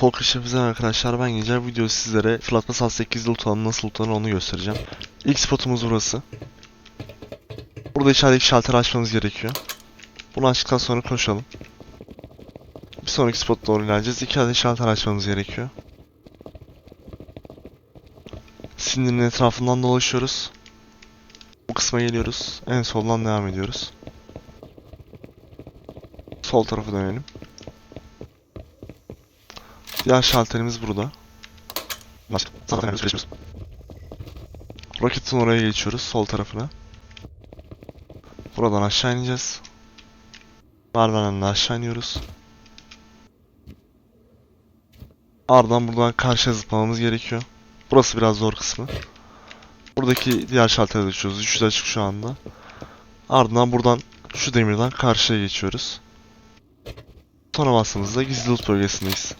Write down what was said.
Poker Chef'e arkadaşlar ben Gecer video sizlere fırlatma sal 8 yıl tutanı nasıl tutanır onu göstereceğim. İlk spotumuz burası. Burada içerideki şalteri açmamız gerekiyor. Bunu açtıktan sonra koşalım. Bir sonraki spot doğru ilerleyeceğiz. İki adet şalter açmamız gerekiyor. Sindirin etrafından dolaşıyoruz. Bu kısma geliyoruz. En soldan devam ediyoruz. Sol tarafa dönelim. Diğer şalterimiz burada. Rocket'ın oraya geçiyoruz. Sol tarafına. Buradan aşağı ineceğiz. Merdivenle aşağı iniyoruz. Ardından buradan karşıya zıplamamız gerekiyor. Burası biraz zor kısmı. Buradaki diğer şaltere düşüyoruz. Üçü de açık şu anda. Ardından buradan şu demirden karşıya geçiyoruz. Sonra bastığımızda gizli loot bölgesindeyiz.